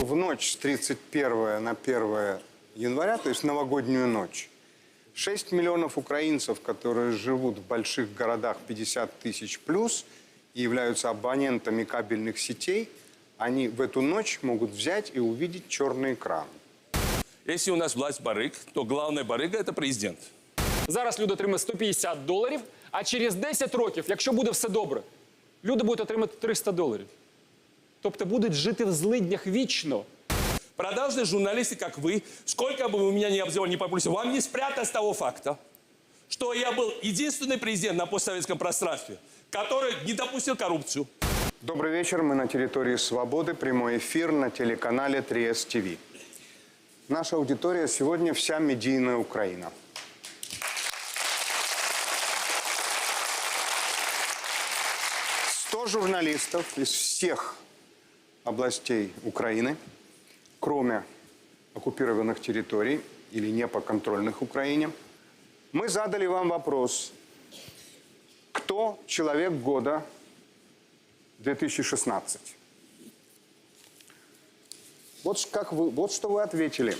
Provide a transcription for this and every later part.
что в ночь с 31 на 1 января, то есть новогоднюю ночь, 6 миллионов украинцев, которые живут в больших городах 50 тысяч плюс и являются абонентами кабельных сетей, они в эту ночь могут взять и увидеть черный экран. Если у нас власть барыг, то главная барыга – это президент. Зараз люди отримають 150 доларів, а через 10 років, якщо буде все добре, люди будуть отримати 300 доларів. Тобто будуть жити в злиднях вічно. Продажные журналисты, как вы, сколько бы вы меня не обзывали, не популяризировали, вам не спрятать того факта, что я был единственный президент на постсоветском пространстве, который не допустил коррупцию. Добрый вечер. Мы на территории Свободы. Прямой эфир на телеканале 3С ТВ. Наша аудитория сегодня вся медийная Украина. Сто журналистов из всех областей Украины, кроме оккупированных территорий или непоконтрольных Украине, мы задали вам вопрос, кто человек года 2016. Вот, как вы, вот что вы ответили.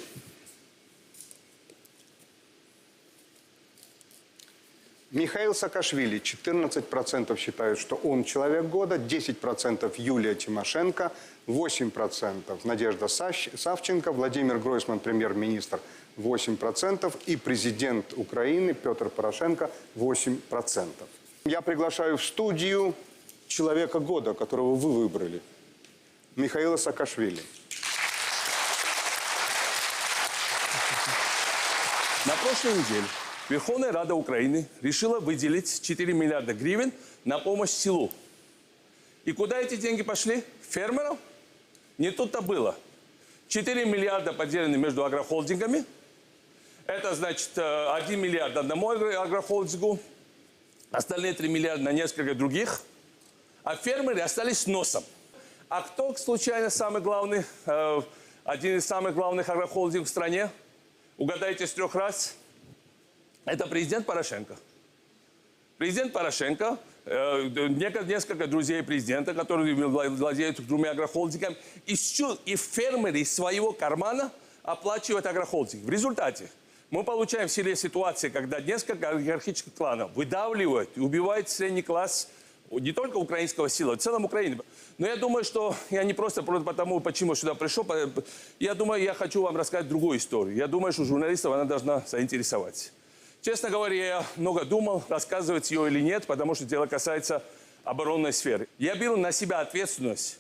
Михаил Саакашвили, 14% считают, что он человек года, 10% Юлия Тимошенко, 8% Надежда Савченко, Владимир Гройсман, премьер-министр, 8% и президент Украины Петр Порошенко, 8%. Я приглашаю в студию человека года, которого вы выбрали, Михаила Саакашвили. На прошлой неделе Верховная Рада Украины решила выделить 4 миллиарда гривен на помощь селу. И куда эти деньги пошли? Фермерам? Не тут-то было. 4 миллиарда поделены между агрохолдингами. Это значит э, 1 миллиард одному агро- агрохолдингу, остальные 3 миллиарда на несколько других. А фермеры остались с носом. А кто, случайно, самый главный, э, один из самых главных агрохолдингов в стране? Угадайте с трех раз. Это президент Порошенко. Президент Порошенко, э, несколько друзей президента, которые вла- владеют двумя агрохолдингами, всю- и фермеры из своего кармана оплачивают агрохолдинг. В результате мы получаем в селе ситуацию, когда несколько олигархических кланов выдавливают и убивают средний класс не только украинского сила, в целом Украины. Но я думаю, что я не просто потому, почему сюда пришел, я думаю, я хочу вам рассказать другую историю. Я думаю, что журналистов она должна заинтересовать. Честно говоря, я много думал, рассказывать ее или нет, потому что дело касается оборонной сферы. Я беру на себя ответственность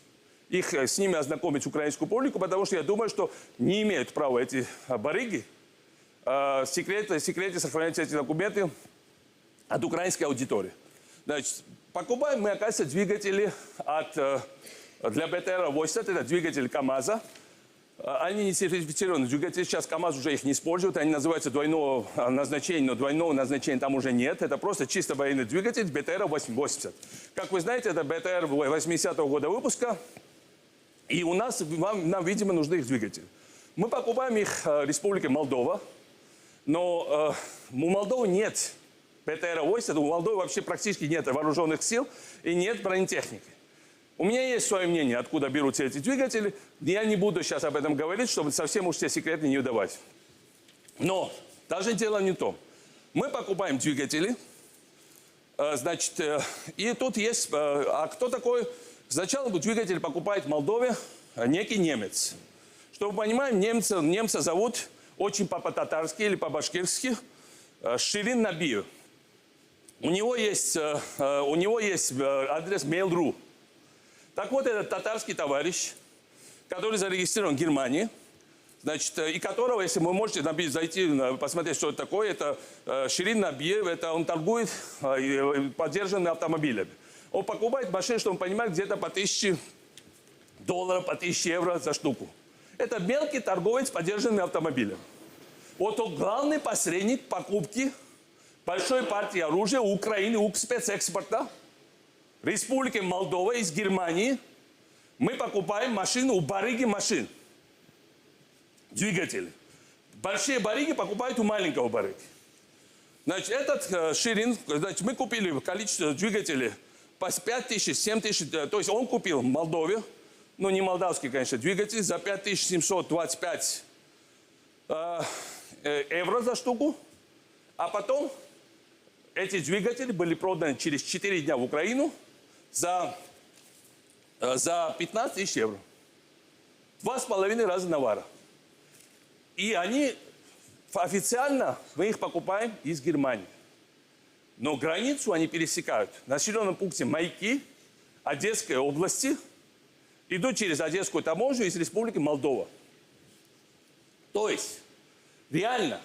их э, с ними ознакомить украинскую публику, потому что я думаю, что не имеют права эти барыги э, в секрете сохранять эти документы от украинской аудитории. Значит, покупаем мы, оказывается, двигатели от, э, для БТР-80, это двигатель КАМАЗа. Они не сертифицированные двигатели, сейчас КАМАЗ уже их не используют, они называются двойного э, назначения, но двойного назначения там уже нет. Это просто чисто военный двигатель БТР-80. Как вы знаете, это БТР 80-го года выпуска, и у нас, вам, нам, видимо, нужны их двигатели. Мы покупаем их э, Республике Молдова, но э, у Молдовы нет БТР-80, у Молдовы вообще практически нет вооруженных сил и нет бронетехники. У меня есть свое мнение, откуда берутся эти двигатели. Я не буду сейчас об этом говорить, чтобы совсем уж все секреты не выдавать. Но даже дело не в том. Мы покупаем двигатели, э, значит, э, и тут есть... э, А кто такой? Сначала двигатель покупает в Молдове некий немец. Чтобы вы понимали, немца, немца зовут очень по-татарски или по-башкирски Ширин Набиев. У него есть, у него есть адрес Mail.ru. Так вот, этот татарский товарищ, который зарегистрирован в Германии, значит, э, и которого, если вы можете набить, зайти, посмотреть, что это такое, это э, Ширин Набиев, это он торгует э, поддержанными автомобилями. Он покупает машины, чтобы вы понимали, где-то по тысяче долларов, по тысяче евро за штуку. Это мелкий торговец поддержанными автомобилями. Вот он главный посредник покупки большой партии оружия Украины, у спецэкспорта, Республики Молдова из Германии. Мы покупаем машину у барыги машин. Двигатели. Большие барыги покупают у маленького барыги. Значит, этот э, Ширин, значит, мы купили количество двигателей по 5 тысяч, 7 тысяч, э, то есть он купил в Молдове, ну не молдавский, конечно, двигатель за 5725 э, э, евро за штуку. А потом эти двигатели были проданы через 4 дня в Украину за, э, за 15 тысяч евро. Два с половиной раза навара. И они официально, мы их покупаем из Германии. Но границу они пересекают. В населенном пункте Майки, Одесской области, идут через Одесскую таможню из Республики Молдова. То есть, реально,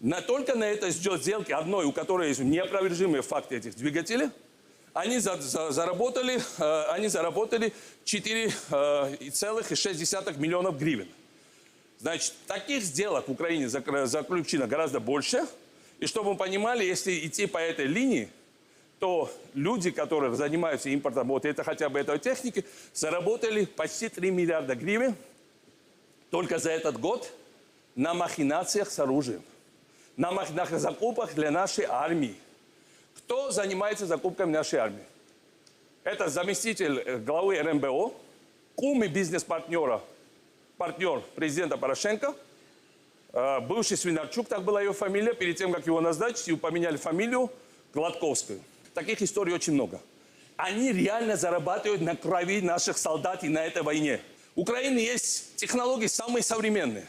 на, только на этой сделке одной, у которой есть неопровержимые факты этих двигателей, они за- за- заработали, э, они заработали 4,6 миллионов гривен. Значит, таких сделок в Украине закр- заключено гораздо больше. И чтобы вы понимали, если идти по этой линии, то люди, которые занимаются импортом вот это хотя бы этой техники, заработали почти 3 миллиарда гривен только за этот год на махинациях с оружием, на, мах- на закупках для нашей армии. Кто занимается закупками нашей армии? Это заместитель э, главы РМБО, кум и бизнес-партнера, партнер президента Порошенко, э, бывший Свинарчук, так была ее фамилия, перед тем, как его назначить, и поменяли фамилию Гладковскую. Таких историй очень много. Они реально зарабатывают на крови наших солдат и на этой войне. У Украины есть технологии самые современные.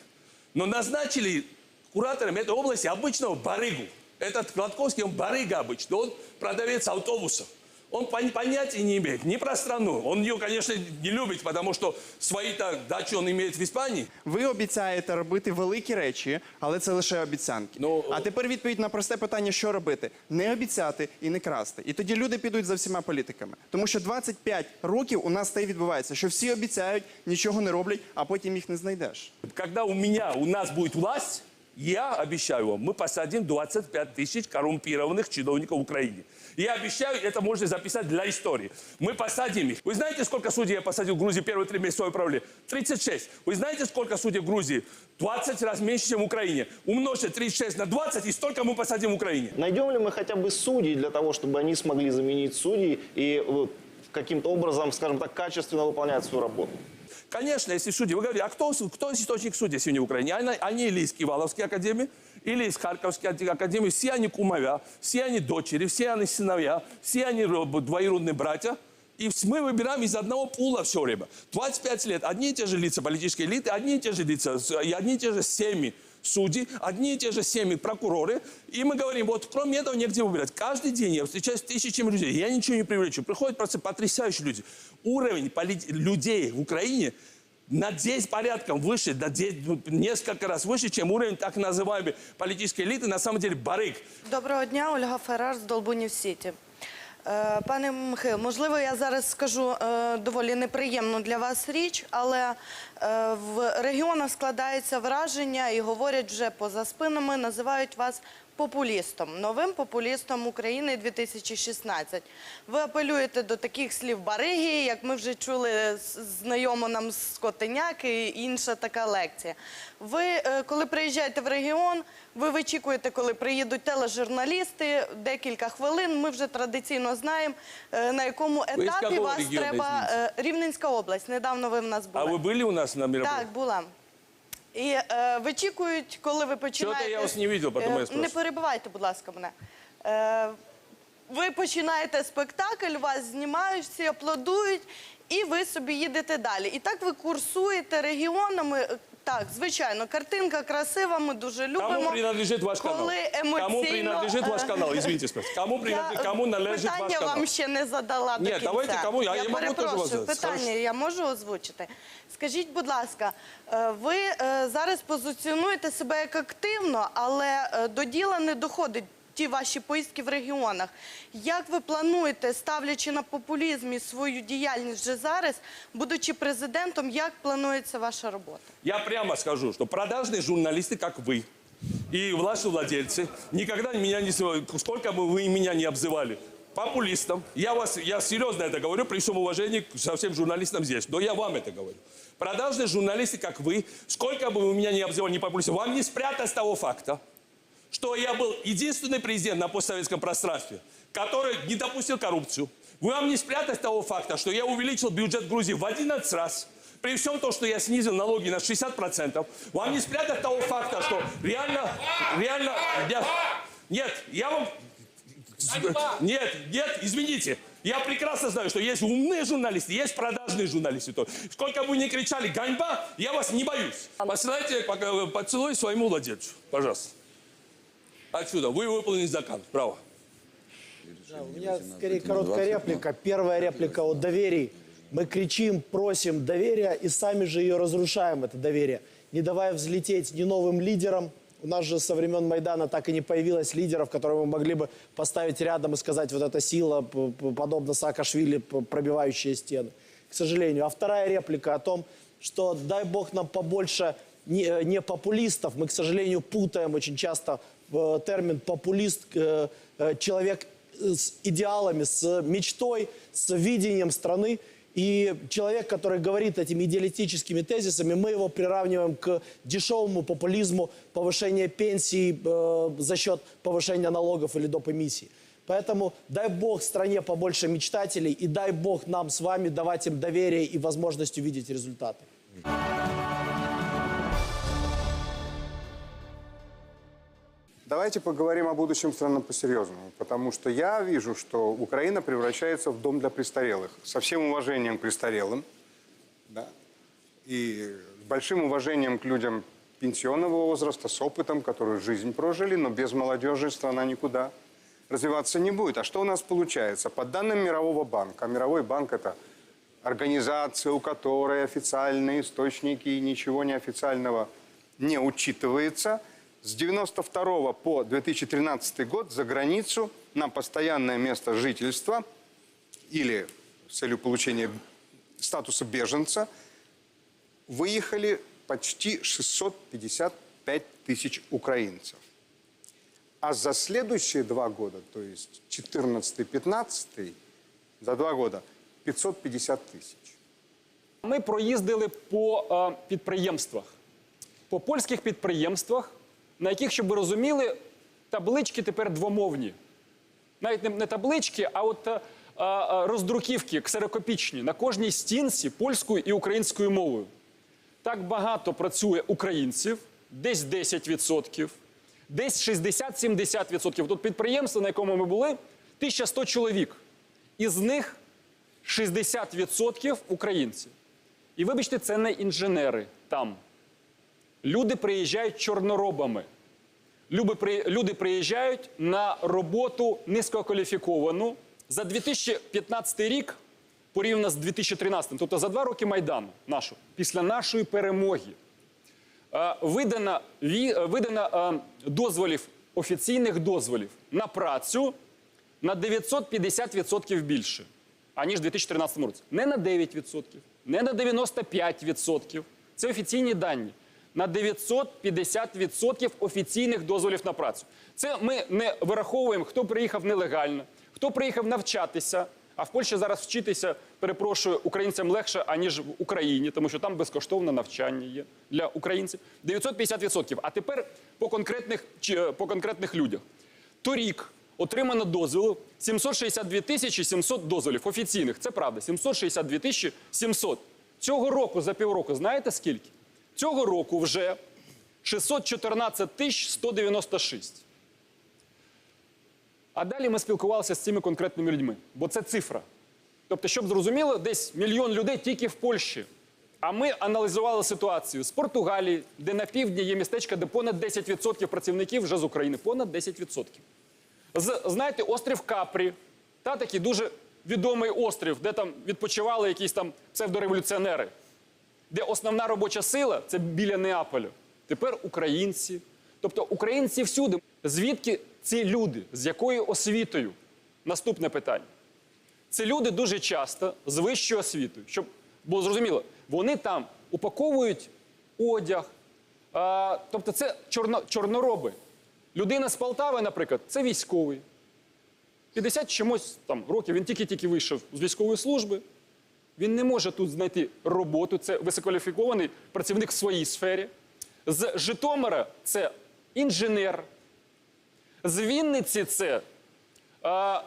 Но назначили куратором этой области обычного барыгу. Этот Гладковский, он барыга обычно, он продавец автобусов. Он пон- понятия не имеет ни про страну. Он ее, конечно, не любит, потому что свои-то дачи он имеет в Испании. Ви обіцяєте робити великі речі, але це лише обіцянки. Ну, а тепер відповідь на просте питання, що робити: не обіцяти і не красти. І тоді люди підуть за всіма політиками. Тому що 25 років у нас те й відбувається, що всі обіцяють, нічого не роблять, а потім їх не знайдеш. Когда у меня, у нас будет власть, я обещаю вам, мы посадим 25 тысяч коррумпированных чиновников в Украине. Я обещаю, это можно записать для истории. Мы посадим их. Вы знаете, сколько судей я посадил в Грузии первые три месяца своего правления? 36. Вы знаете, сколько судей в Грузии? 20 раз меньше, чем в Украине. Умножьте 36 на 20, и столько мы посадим в Украине. Найдем ли мы хотя бы судей для того, чтобы они смогли заменить судей и вот, каким-то образом, скажем так, качественно выполнять свою работу? Конечно, если судьи, вы говорите, а кто, кто источник судей сегодня в Украине? Они, они или из Киваловской академии, или из Харьковской академии, все они кумовя, все они дочери, все они сыновья, все они ро- двоюродные братья. И мы выбираем из одного пула все время. 25 лет, одни и те же лица политической элиты, одни и те же лица, и одни и те же семьи судьи, одни и те же семьи прокуроры. И мы говорим, вот кроме этого негде выбирать. Каждый день я встречаюсь с тысячами людей, я ничего не привлечу. Приходят просто потрясающие люди. Уровень полит- людей в Украине на 10 порядком выше, на 10, ну, несколько раз выше, чем уровень так называемой политической элиты, на самом деле барыг. Доброго дня, Ольга Феррар з Долбунів Сіті. Е, Пане Михайло, можливо, я зараз скажу е, доволі неприємну для вас річ, але е, в регіонах складається враження і говорять вже поза спинами, називають вас популістом, новим популістом України 2016. Ви апелюєте до таких слів бариги, як ми вже чули знайомо нам з Котеняк і інша така лекція. Ви, е, коли приїжджаєте в регіон, ви вичікуєте, коли приїдуть тележурналісти, декілька хвилин. Ми вже традиційно знаємо, е, на якому етапі вас треба. е, Рівненська область. Недавно ви в нас були. А вы были у нас на мероприятии? Так, була. І е, вичікують, коли ви починаєте... я вас не видел, потому Е, я. Не перебивайте, будь ласка, мене. Е, ви починаєте спектакль, вас знімають, всі аплодують, і ви собі їдете далі. І так ви курсуєте регіонами. Так, звичайно, картинка красива, ми дуже любимо. Кому принадлежит ваш канал? Коли емоційно, Кому принадлежит ваш канал? Извините. Кому, принадлежит, Я, кому е, належит ваш питання вам ще не задала до Ні, кінця. давайте кому, я- я можу теж вас задати. питання я можу озвучити. Скажіть, будь ласка, е, ви е, зараз позиціонуєте себе як активно, але е, до діла не доходить ті ваші поїздки в регіонах. Як ви плануєте, ставлячи на популізм і свою діяльність вже зараз, будучи президентом, як планується ваша робота? Я прямо скажу, что продажные журналисты, как вы, и ваши владельцы, никогда меня не... с- Сколько бы вы меня не обзывали, популистом. Я, вас, я серьезно это говорю, при всем уважении к со всем журналистам здесь. Но я вам это говорю. Продажные журналисты, как вы, сколько бы вы меня не обзывали, не популистом, вам не спрятать с того факта, что я был единственный президент на постсоветском пространстве, который не допустил коррупцию. Вы вам не спрятать того факта, что я увеличил бюджет Грузии в 11 раз. При всем том, что я снизил налоги на 60%, вам не спрятать того факта, что реально, реально, я- нет, я вам, нет, нет, извините, я прекрасно знаю, что есть умные журналисты, есть продажные журналисты. То Сколько бы ни кричали «ганьба», я вас не боюсь. Посылайте поцелуй своему владельцу, пожалуйста. Отсюда, вы выполнили заказ, право. У меня скорее короткая реплика. Первая реплика о доверии. Мы кричим, просим доверия и сами же ее разрушаем, это доверие. Не давая взлететь ни новым лидерам. У нас же со времен Майдана так и не появилось лидеров, которые мы могли бы поставить рядом и сказать, вот эта сила, подобно Саакашвили, пробивающая стены. К сожалению. А вторая реплика о том, что дай бог нам побольше не, э, не популистов. Мы, к сожалению, путаем очень часто термин популист, э, э, человек с идеалами, с мечтой, с видением страны. И человек, который говорит этими идеалистическими тезисами, мы его приравниваем к дешевому популизму повышения пенсий э, за счет повышения налогов или доп. эмиссий. Поэтому дай бог стране побольше мечтателей и дай бог нам с вами давать им доверие и возможность увидеть результаты. Давайте поговорим о будущем страны по-серьезному, потому что я вижу, что Украина превращается в дом для престарелых. Со всем уважением к престарелым, да, и с большим уважением к людям пенсионного возраста, с опытом, которые жизнь прожили, но без молодежи страна никуда развиваться не будет. А что у нас получается? По данным Мирового банка, Мировой банк – это организация, у которой официальные источники и ничего неофициального не учитывается. С 92 по 2013 год за границу на постоянное место жительства или с целью получения статуса беженца выехали почти 655 тысяч украинцев. А за следующие два года, то есть 14-15, за два года 550 тисяч. Ми проїздили по е, підприємствах, по польських підприємствах, На яких, щоб ви розуміли, таблички тепер двомовні. Навіть не, не таблички, а от е, е, роздруківки ксерокопічні на кожній стінці польською і українською мовою. Так багато працює українців, десь 10%, десь 60-70%. Тут підприємство, на якому ми були, 1100 чоловік. Із них 60% українців. І вибачте, це не інженери там. Люди приїжджають чорноробами. Люди, при- приїжджають на роботу низькокваліфіковану за 2015 рік порівняно з 2013, тобто за два роки Майдану нашого, після нашої перемоги. Видано, видано дозволів, офіційних дозволів на працю на 950% більше, аніж в 2013 році. Не на 9%, не на 95%. Це офіційні дані. На 950% офіційних дозволів на працю. Це ми не вираховуємо, хто приїхав нелегально, хто приїхав навчатися. А в Польщі зараз вчитися, перепрошую, українцям легше, аніж в Україні, тому що там безкоштовне навчання є для українців. 950%. А тепер по конкретних, чи, е, по конкретних людях. Торік отримано дозволу 762 тисячі 700 дозволів офіційних. Це правда, 762 тисячі 700. Цього року за півроку знаєте скільки? Цього року вже 614 тисяч 196. А далі ми спілкувалися з цими конкретними людьми, бо це цифра. Тобто, щоб зрозуміло, десь мільйон людей тільки в Польщі. А ми аналізували ситуацію з Португалії, де на півдні є містечка, де понад 10% працівників вже з України. Понад 10%. З, знаєте, острів Капрі, та такий дуже відомий острів, де там відпочивали якісь там псевдореволюціонери, де основна робоча сила це біля Неаполю. Тепер українці. Тобто українці всюди. Звідки ці люди? З якою освітою? Наступне питання. Це люди дуже часто з вищою освітою. Щоб було зрозуміло, вони там упаковують одяг. А, тобто це чорно, чорнороби. Людина з Полтави, наприклад, це військовий. 50 чимось там років, він тільки-тільки вийшов з військової служби. Він не може тут знайти роботу. Це висококваліфікований працівник в своїй сфері. З Житомира це інженер. З Вінниці це а,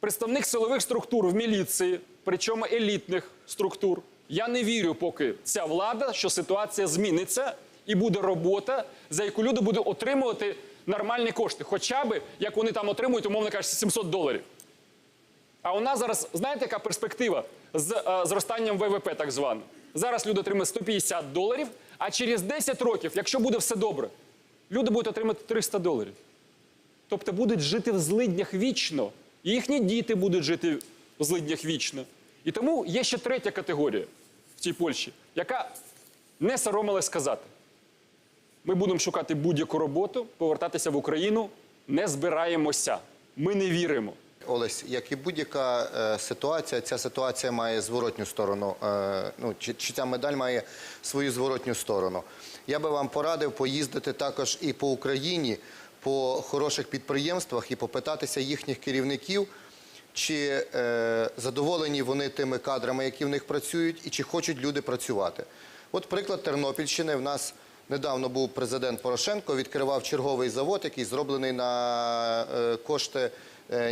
представник силових структур в міліції, причому елітних структур. Я не вірю, поки ця влада, що ситуація зміниться і буде робота, за яку люди будуть отримувати нормальні кошти. Хоча б, як вони там отримують, умовно кажучи, 700 доларів. А у нас зараз, знаєте, яка перспектива з е, зростанням ВВП, так званим? Зараз люди отримують 150 доларів, а через 10 років, якщо буде все добре, люди будуть отримати 300 доларів. Тобто будуть жити в злиднях вічно. І їхні діти будуть жити в злиднях вічно. І тому є ще третя категорія в цій Польщі, яка не соромилась сказати. Ми будемо шукати будь-яку роботу, повертатися в Україну, не збираємося. Ми не віримо. Олесь, як і будь-яка е, ситуація, ця ситуація має зворотню сторону. Е, ну, чи, чи ця медаль має свою зворотню сторону. Я би вам порадив поїздити також і по Україні, по хороших підприємствах і попитатися їхніх керівників, чи е, задоволені вони тими кадрами, які в них працюють, і чи хочуть люди працювати. От приклад Тернопільщини. В нас недавно був президент Порошенко, відкривав черговий завод, який зроблений на е, кошти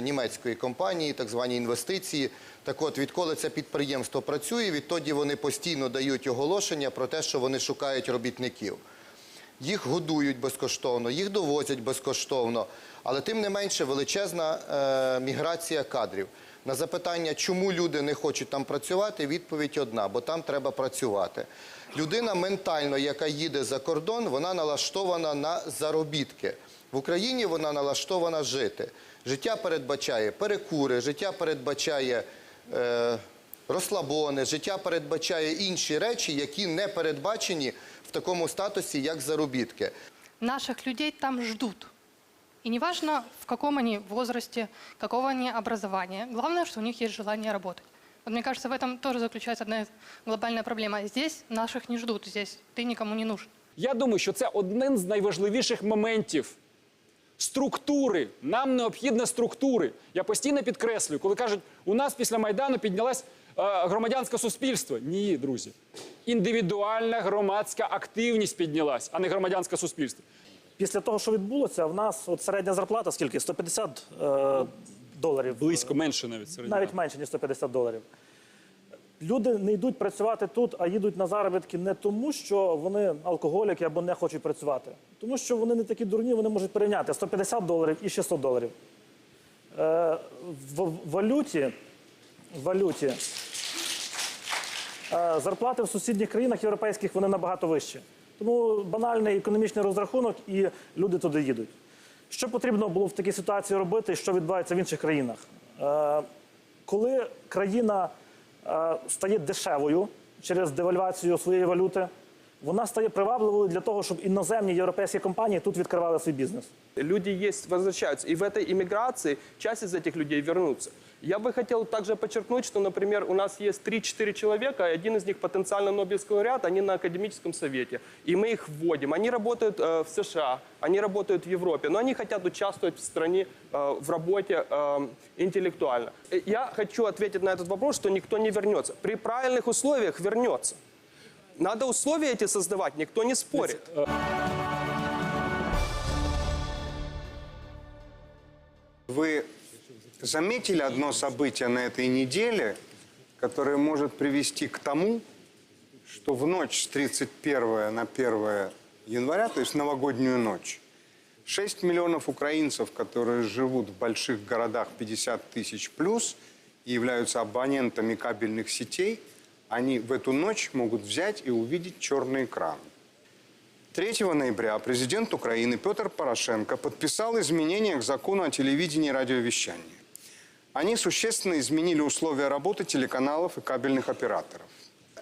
німецької компанії, так звані інвестиції. Так от, відколи це підприємство працює, відтоді вони постійно дають оголошення про те, що вони шукають робітників. Їх годують безкоштовно, їх довозять безкоштовно, але тим не менше величезна е, міграція кадрів. На запитання, чому люди не хочуть там працювати, відповідь одна, бо там треба працювати. Людина ментально, яка їде за кордон, вона налаштована на заробітки. В Україні вона налаштована жити. Життя передбачає перекури, життя передбачає е, розслабони, життя передбачає інші речі, які не передбачені в такому статусі, як заробітки. Наших людей там ждут. И неважно, в каком они возрасте, какого они образования. Главное, что у них есть желание работать. Вот мне кажется, в этом тоже заключается одна глобальная проблема. Здесь наших не ждут, здесь ты никому не нужен. Я думаю, що це один з найважливіших моментів. Структури. Нам необхідні структури. Я постійно підкреслюю, коли кажуть, у нас після Майдану піднялось е, громадянське суспільство. Ні, друзі. Індивідуальна громадська активність піднялась, а не громадянське суспільство. Після того, що відбулося, в нас от середня зарплата скільки? 150 е, доларів. Близько менше навіть середньо. Навіть менше, ніж 150 доларів. Люди не йдуть працювати тут, а їдуть на заробітки не тому, що вони алкоголіки або не хочуть працювати. Тому що вони не такі дурні, вони можуть порівняти 150 доларів і 600 доларів. Е, в валюті, валюті е, зарплати в сусідніх країнах європейських вони набагато вищі. Тому банальний економічний розрахунок і люди туди їдуть. Що потрібно було в такій ситуації робити, і що відбувається в інших країнах? Е, коли країна стає дешевою через девальвацію своєї валюти, вона стає привабливою для того, щоб іноземні європейські компанії тут відкривали свій бізнес. Люди есть, возвращаются. И в этой иммиграции часть из этих людей вернутся. Я бы хотел также подчеркнуть, что, например, у нас есть 3-4 человека, и один из них потенциально Нобелевский лауреат, они на академическом совете. И мы их вводим. Они работают э, в США, они работают в Европе, но они хотят участвовать в стране э, в работе э, интеллектуально. Э, Я хочу ответить на этот вопрос, что никто не вернется. При правильных условиях вернется. Надо условия эти создавать, никто не спорит. Вы заметили одно событие на этой неделе, которое может привести к тому, что в ночь с 31 на 1 января, то есть новогоднюю ночь, 6 миллионов украинцев, которые живут в больших городах 50 тысяч плюс и являются абонентами кабельных сетей, они в эту ночь могут взять и увидеть черный экран. 3 ноября президент Украины Петр Порошенко подписал изменения к закону о телевидении и радиовещании. Они существенно изменили условия работы телеканалов и кабельных операторов.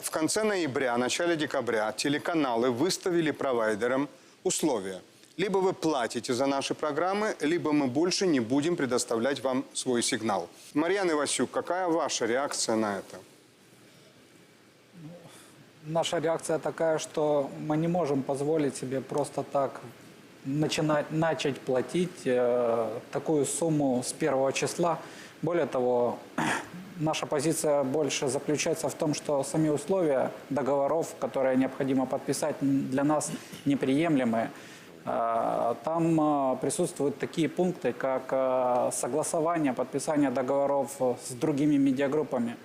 В конце ноября, начале декабря телеканалы выставили провайдерам условия. Либо вы платите за наши программы, либо мы больше не будем предоставлять вам свой сигнал. Марьяна Ивасюк, какая ваша реакция на это? Наша реакция такая, что мы не можем позволить себе просто так начинать, начать платить э, такую сумму с первого числа. Более того, наша позиция больше заключается в том, что сами условия договоров, которые необходимо подписать, для нас неприемлемы. Э, Там э, присутствуют такие пункты, как э, согласование, подписание договоров с другими медиагруппами.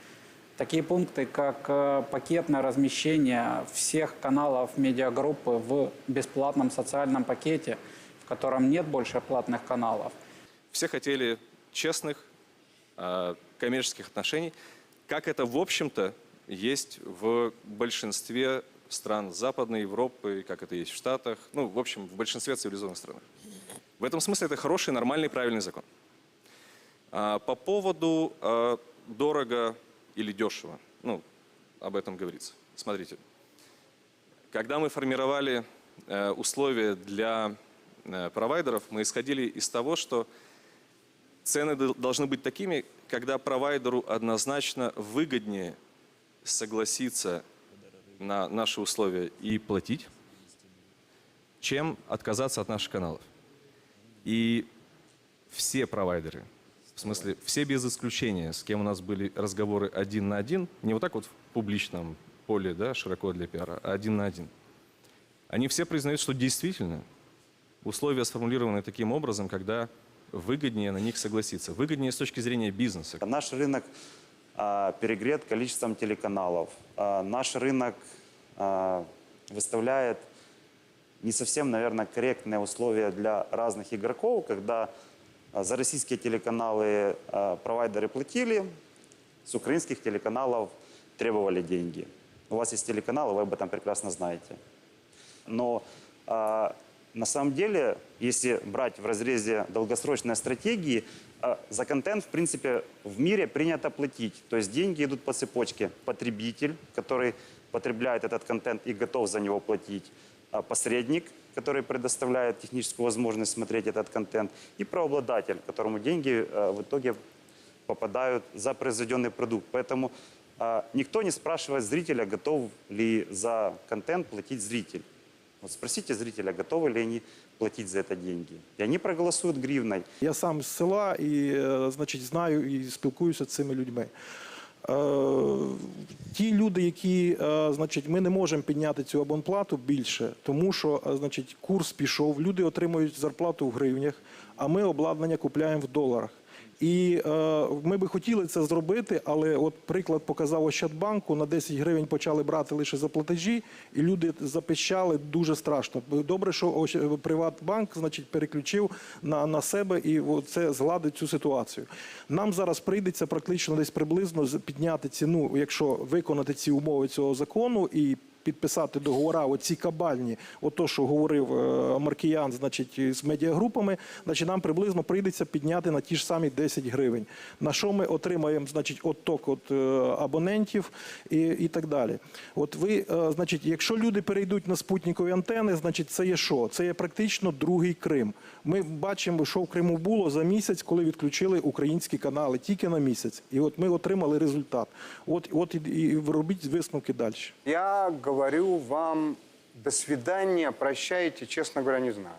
Такие пункты, как пакетное размещение всех каналов медиагруппы в бесплатном социальном пакете, в котором нет больше платных каналов. Все хотели честных коммерческих отношений, как это, в общем-то, есть в большинстве стран Западной Европы, как это есть в Штатах, ну, в общем, в большинстве цивилизованных стран. В этом смысле это хороший, нормальный, правильный закон. А, по поводу э, дорого или дешево, ну, об этом говорится. Смотрите, когда мы формировали э, условия для э, провайдеров, мы исходили из того, что цены должны быть такими, когда провайдеру однозначно выгоднее согласиться на наши условия и платить, чем отказаться от наших каналов. И все провайдеры, в смысле все без исключения, с кем у нас были разговоры один на один, не вот так вот в публичном поле, да, широко для пиара, а один на один, они все признают, что действительно условия сформулированы таким образом, когда выгоднее на них согласиться. Выгоднее с точки зрения бизнеса. Наш рынок а, перегрет количеством телеканалов. А, наш рынок а, выставляет не совсем, наверное, корректные условия для разных игроков, когда за российские телеканалы а, провайдеры платили, с украинских телеканалов требовали деньги. У вас есть телеканалы, вы об этом прекрасно знаете. Но на самом деле, если брать в разрезе долгосрочной стратегии, а, за контент, в принципе, в мире принято платить. То есть деньги идут по цепочке. Потребитель, который потребляет этот контент и готов за него платить. А, Посредник, который предоставляет техническую возможность смотреть этот контент. И правообладатель, которому деньги а, в итоге попадают за произведенный продукт. Поэтому а, никто не спрашивает зрителя, готов ли за контент платить зритель. Вот спросите зрителя, готовы ли они платить за это деньги. И они проголосуют гривной. Я сам з села і, е, значить, знаю і спілкуюся з цими людьми. Е, ті люди, які, е, значить, ми не можемо підняти цю абонплату більше, тому що, е, значить, курс пішов, люди отримують зарплату в гривнях, а ми обладнання купляємо в доларах. І е, ми би хотіли це зробити, але от приклад показав Ощадбанку, на 10 гривень почали брати лише за платежі, і люди запищали дуже страшно. Добре, що Приватбанк значить, переключив на, на себе і це згладить цю ситуацію. Нам зараз прийдеться практично десь приблизно підняти ціну, якщо виконати ці умови цього закону і підписати договори, оці кабальні, ото, що говорив е, Маркіян, значить, з медіагрупами, значить, нам приблизно прийдеться підняти на ті ж самі 10 гривень. На що ми отримаємо, значить, отток от, е, абонентів і, і так далі. От ви, е, значить, якщо люди перейдуть на спутникові антени, значить, це є що? Це є практично другий Крим. Ми бачимо, що в Криму було за місяць, коли відключили українські канали, тільки на місяць. І от ми отримали результат. От, от і, і робіть висновки далі. Я говорю вам до свидания, прощайте, честно говоря, не знаю.